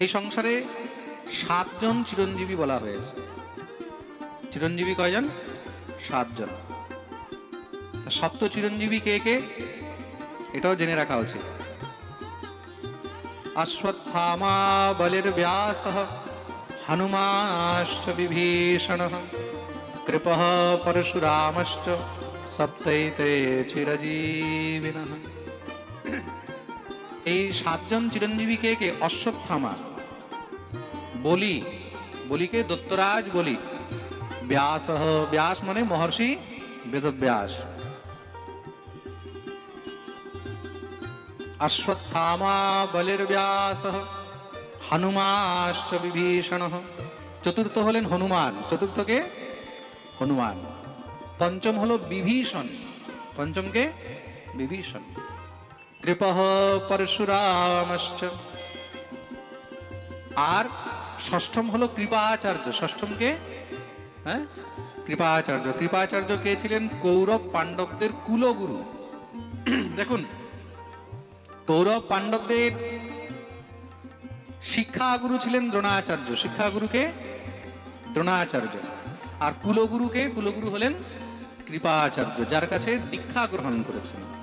এই সংসারে সাতজন চিরঞ্জীবী বলা হয়েছে। চিরঞ্জীবী কয়জন? সাতজন। সপ্ত চিরঞ্জীবী কে কে? এটাও জেনে রাখা উচিত। অশ্বত্থামা বলির ব্যাস হনুমাশ্চ বিভীষণ, কৃপ পরশুরামশ্চ সপ্তৈতে চিরজীবিন। এই সাতজন চিরঞ্জীবী কে কে অশ্বত্থামা বলি, বলিকে দত্তরাজ বলি। ব্যাস ব্যাস মানে মহর্ষি বেদব্যাস। অশ্বত্থামা বলির্ব্যাস হনুমাশ্চ বিভীষণ চতুর্থ হলেন হনুমান। চতুর্থকে হনুমান। পঞ্চম হলো বিভীষণ। পঞ্চমকে বিভীষণ। কৃপ পরশুরামশ্চ। আর ষষ্ঠম হলো কৃপাচার্য। ষষ্ঠমকে হ্যাঁ? কৃপাচার্য। কৃপাচার্য কে ছিলেন? কৌরব পাণ্ডবদের কুলগুরু। দেখুন, কৌরব পাণ্ডবদের শিক্ষাগুরু ছিলেন দ্রোণাচার্য। শিক্ষাগুরুকে দ্রোণাচার্য। আর কুলগুরুকে কুলগুরু হলেন কৃপাচার্য, যার কাছে দীক্ষা গ্রহণ করেছেন।